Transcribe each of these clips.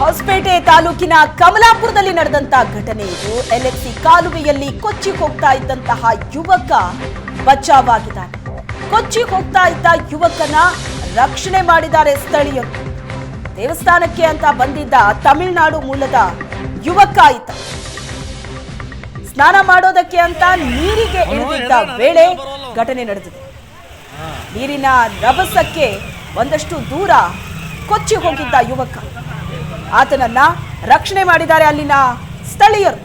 ಹೊಸಪೇಟೆ ತಾಲೂಕಿನ ಕಮಲಾಪುರದಲ್ಲಿ ನಡೆದಂತ ಘಟನೆ ಇದು. ಎಲೆಕ್ಸಿ ಕಾಲುವೆಯಲ್ಲಿ ಕೊಚ್ಚಿ ಹೋಗ್ತಾ ಇದ್ದಂತಹ ಯುವಕ ಬಚಾವಾಗಿದ್ದಾನೆ. ಕೊಚ್ಚಿ ಹೋಗ್ತಾ ಇದ್ದ ಯುವಕನ ರಕ್ಷಣೆ ಮಾಡಿದ್ದಾರೆ ಸ್ಥಳೀಯರು. ದೇವಸ್ಥಾನಕ್ಕೆ ಅಂತ ಬಂದಿದ್ದ ತಮಿಳುನಾಡು ಮೂಲದ ಯುವಕ ಆಯ್ತ ಸ್ನಾನ ಮಾಡೋದಕ್ಕೆ ಅಂತ ನೀರಿಗೆ ಇಳಿದಿದ್ದ ವೇಳೆ ಘಟನೆ ನಡೆದಿದೆ. ನೀರಿನ ರಭಸಕ್ಕೆ ಒಂದಷ್ಟು ದೂರ ಕೊಚ್ಚಿ ಹೋಗಿದ್ದ ಯುವಕ. ಆತನನ್ನ ರಕ್ಷಣೆ ಮಾಡಿದ್ದಾರೆ ಅಲ್ಲಿನ ಸ್ಥಳೀಯರು.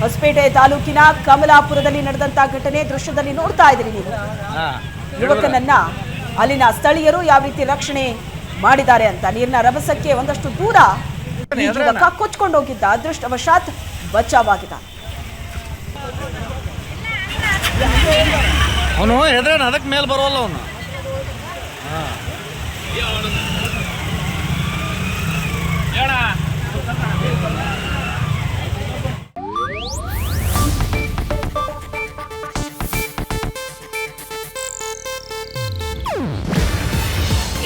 ಹೊಸಪೇಟೆ ತಾಲೂಕಿನ ಕಮಲಾಪುರದಲ್ಲಿ ನಡೆದಂತ ಘಟನೆ ದೃಶ್ಯದಲ್ಲಿ ನೋಡ್ತಾ ಇದ್ರಿ ನೀವು. ಯುವಕನನ್ನ ಅಲ್ಲಿನ ಸ್ಥಳೀಯರು ಯಾವ ರೀತಿ ರಕ್ಷಣೆ ಮಾಡಿದ್ದಾರೆ ಅಂತ. ನೀರಿನ ರಭಸಕ್ಕೆ ಒಂದಷ್ಟು ದೂರ ಯುವಕ ಕೊಚ್ಕೊಂಡು ಹೋಗಿದ್ದ ಅದೃಷ್ಟವಶಾತ್ ಬಚಾವಾಗಿದ. ಅವನು ಹೆದ್ರೇನು ಅದಕ್ಕೆ ಮೇಲೆ ಬರೋಲ್ಲ ಅವನು.